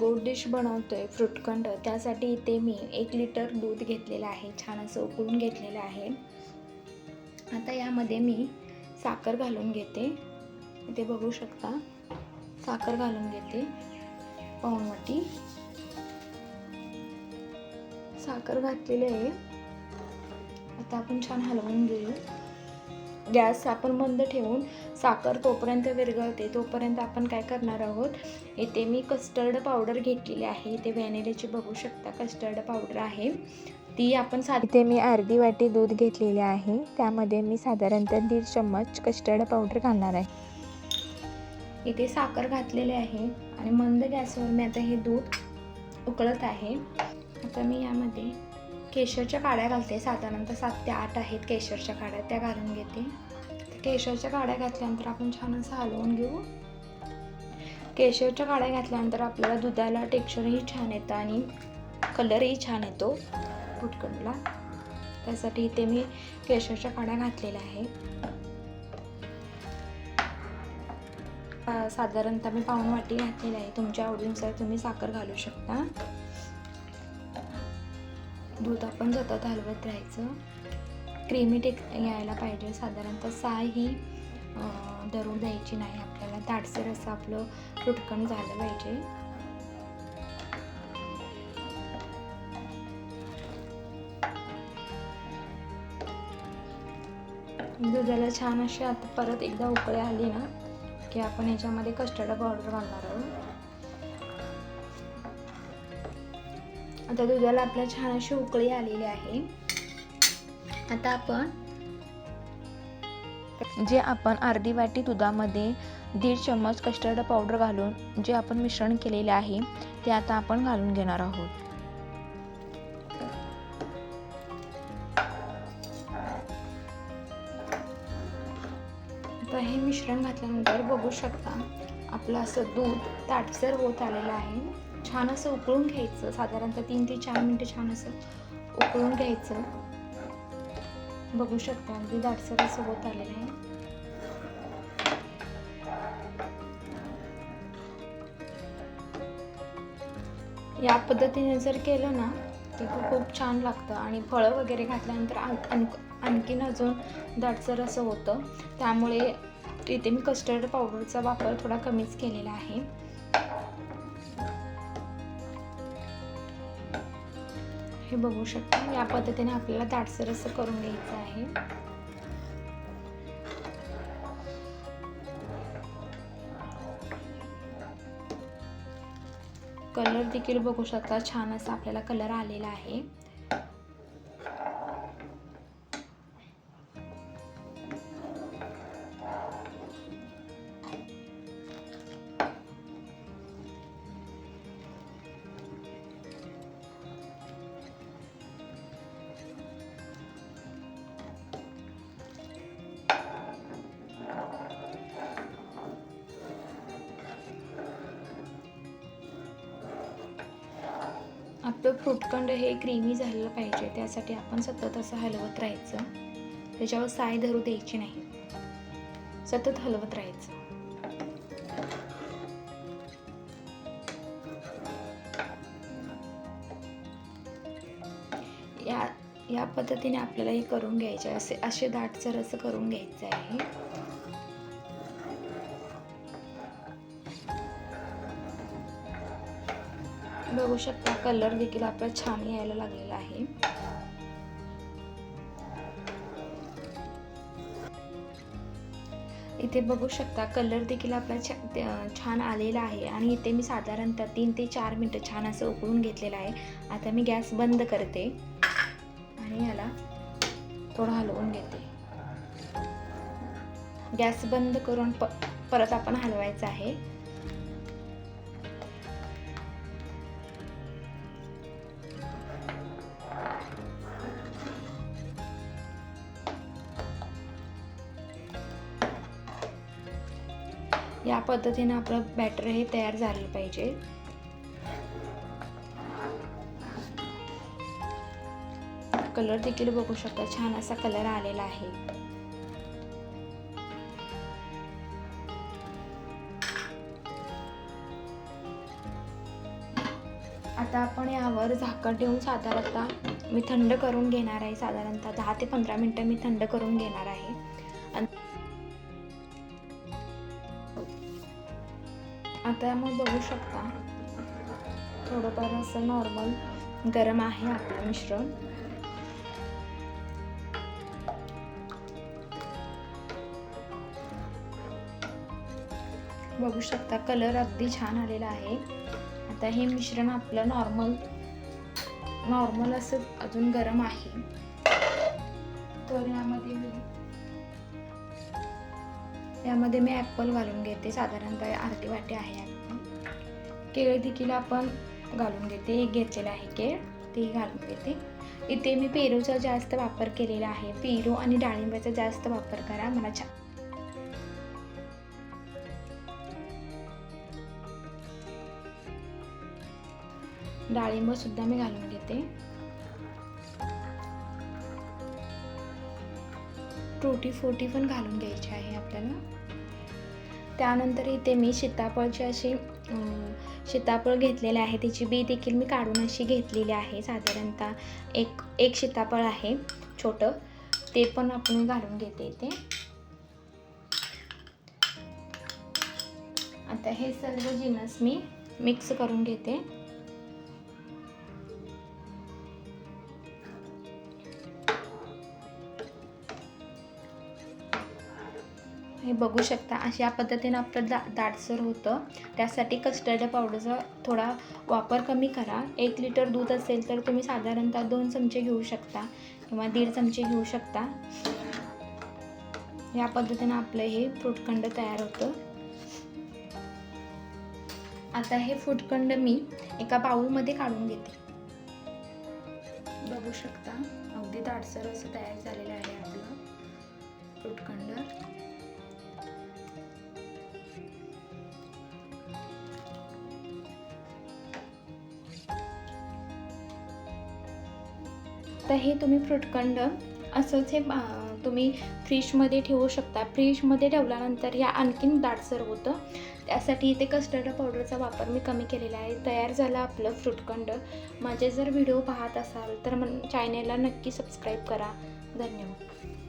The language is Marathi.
गोड डिश बनवतो आहे फ्रूटखंड त्यासाठी इथे मी एक लिटर दूध घेतलेलं आहे. छान असं उकळून घेतलेलं आहे. आता यामध्ये मी साखर घालून घेते. इथे बघू शकता साखर घालून घेते. पाऊनवटी साखर घातलेली आहे. आता आपण छान हलवून घेऊ. गॅस आपण मंद ठेवून साखर तोपर्यंत विरघळते. तोपर्यंत आपण काय करणार आहोत? इथे मी कस्टर्ड पावडर घेतलेली आहे. इथे व्हॅनिल्याची बघू शकता कस्टर्ड पावडर आहे. ती आपण साधी इथे मी अर्धी वाटी दूध घेतलेले आहे. त्यामध्ये मी साधारणतः दीड चम्मच कस्टर्ड पावडर घालणार आहे. इथे साखर घातलेली आहे आणि मंद गॅसवर मी आता हे दूध उकळत आहे. आता मी यामध्ये केशरच्या काड्या घालते. साधारणतः सात ते आठ आहेत केशरच्या काड्या त्या घालून घेते. केशरच्या काड्या घातल्यानंतर आपण छान असं हलवून घेऊ. केशरच्या काड्या घातल्यानंतर आपल्याला दुधाला टेक्स्चरही छान येतं आणि कलरही छान येतो फुटकंडला त्यासाठी इथे मी केशरच्या काड्या घातलेल्या आहेत. साधारणतः मी पाऊण वाटी घातलेली आहे तुमच्या आवडीनुसार तुम्ही साखर घालू शकता. दूध आपण सतत हलवत राहायचं. क्रीमी टेक यायला पाहिजे. साधारणतः साय ही अ, द्यायची नाही आपल्याला. ताटसर असं आपलं फ्रुटकण झालं पाहिजे. दुधाला छान अशी आता परत एकदा उकळी आली ना की आपण याच्यामध्ये कस्टर्ड पावडर घालणार आहोत. आता दुधाला आपल्या छान अशी उकळी आलेली आहे. आता आपण जे आपण अर्धी वाटी दुधामध्ये दीड चम्मच कस्टर्ड पावडर घालून जे आपण मिश्रण केलेले आहे ते आता आपण घालून घेणार आहोत. आता हे मिश्रण घातल्यानंतर बघू शकता आपलं असं दूध ताटसर होत आलेलं आहे. छान असं उकळून घ्यायचं साधारणतः तीन ते चार मिनटं छान असं उकळून घ्यायचं. बघू शकता अगदी दाटसर असं होत आलेलं आहे. या पद्धतीने जर केलं ना ते खूप छान लागतं. आणि फळं वगैरे घातल्यानंतर आण- आणखीन अजून दाटसर असं होतं. त्यामुळे इथे मी कस्टर्ड पावडरचा वापर थोडा कमीच केलेला आहे. हे बघू शकता. या पद्धतीने आपल्याला दाटसर असं करून घ्यायचं आहे. कलर देखील बघू शकता. छान असा आपल्याला कलर आलेला आहे. आपलं फ्रूटखंड हे क्रीमी झालेलं पाहिजे. त्यासाठी आपण सतत असं हलवत राहायचं. त्याच्यावर साय धरू द्यायची नाही. सतत हलवत राहायचं. या या पद्धतीने आपल्याला हे करून घ्यायचे असे असे दाटसर असं करून घ्यायचं आहे. बघू शकता कलर देखील आपला छान यायला लागलेला आहे. इथे बघू शकता कलर देखील आपला छान आलेला आहे. आणि इथे मी साधारणतः तीन ते चार मिनटं छान असं उकळून घेतलेलं आहे. आता मी गॅस बंद करते. आणि याला थोडं हलवून घेते. गॅस बंद करून प परत आपण हलवायचं आहे. या पद्धतीने आपलं बॅटर हे तयार झालं पाहिजे. कलर देखील बघू शकता छान असा कलर आलेला आहे. आता आपण यावर झाकण ठेवून साधारणतः मी थंड करून घेणार आहे. साधारणतः दहा ते पंधरा मिनटं मी थंड करून घेणार आहे. आता मग बघू शकता. थोडंफार असं नॉर्मल गरम आहे आपलं मिश्रण. बघू शकता कलर अगदी छान आलेला आहे. आता हे मिश्रण आपलं नॉर्मल नॉर्मल असं अजून गरम आहे. तर यामध्ये मी यामध्ये मी ॲपल घालून घेते साधारणतः अर्धी वाटी आहे ॲपल. केळ देखील आपण घालून घेते एक घेतलेलं आहे केळ ते घालून घेते. इथे मी पेरूचा जास्त वापर केलेला आहे. पेरू आणि डाळिंबाचा जास्त वापर करा मला छान. डाळिंब सुद्धा मी घालून घेते. टूटी फोटी पण घालून घ्यायची आहे आपल्याला. त्यानंतर इथे मी सीताफळची अशी सीताफळ घेतलेले आहे. त्याची बी देखील मी काढून अशी घेतलेली आहे. साधारणतः एक एक सीताफळ आहे छोटं. ते पण आपण घालून घेते इथे. आता हे सर्व जिनस मी मिक्स करून घेते. हे बघू शकता अशा पद्धतीनं आपलं दा दाटसर होतं. त्यासाठी कस्टर्ड पावडरचा थोडा वापर कमी करा. एक लिटर दूध असेल तर तुम्ही साधारणतः दोन चमचे घेऊ शकता किंवा दीड चमचे घेऊ शकता. या पद्धतीनं आपलं हे फ्रूटखंड तयार होतं. आता हे फ्रूटखंड मी एका बाऊलमध्ये काढून घेते. बघू शकता अगदी दाटसर असं तयार झालेलं आहे आपलं फ्रूटखंड तर हे तुम्ही फ्रूटखंड असंच हे तुम्ही फ्रीजमध्ये ठेवू शकता. फ्रीजमध्ये ठेवल्यानंतर हे आणखीन दाटसर होतं. त्यासाठी इथे कस्टर्ड पावडरचा वापर मी कमी केलेला आहे. तयार झाला आपलं फ्रुटकंड माझे जर व्हिडिओ पाहत असाल तर मन चॅनेलला नक्की सबस्क्राईब करा. धन्यवाद.